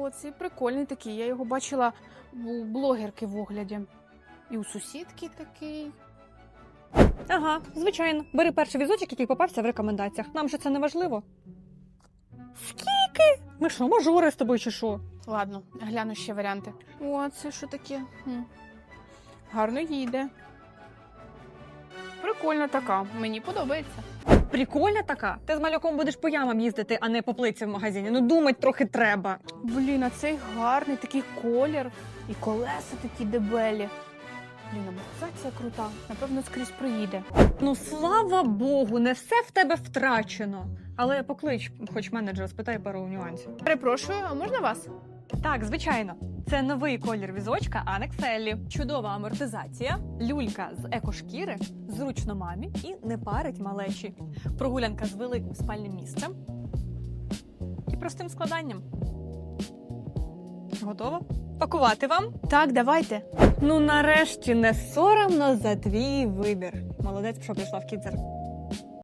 О, цей прикольний такий. Я його бачила у блогерки в огляді. І у сусідки такий. Ага, звичайно. Бери перший візочок, який попався в рекомендаціях. Нам же це не важливо. Скільки? Ми що, мажори з тобою чи що? Ладно, гляну ще варіанти. О, це що таке? Хм. Гарно їде. Прикольна така, мені подобається. Прикольна така. Ти з малюком будеш по ямам їздити, а не по плиці в магазині. Ну думать трохи треба. Блін, а цей гарний такий колір. І колеса такі дебелі. Блін, амортизація крута. Напевно, скрізь приїде. Ну слава Богу, не все в тебе втрачено. Але поклич, хоч менеджера, спитай пару нюансів. Перепрошую, а можна вас? Так, звичайно. Це новий колір візочка Ellie. Чудова амортизація, люлька з екошкіри, зручно мамі і не парить малечі. Прогулянка з великим спальним місцем і простим складанням. Готово? Пакувати вам? Так, давайте. Ну нарешті не соромно за твій вибір. Молодець, що прийшла в кідзер.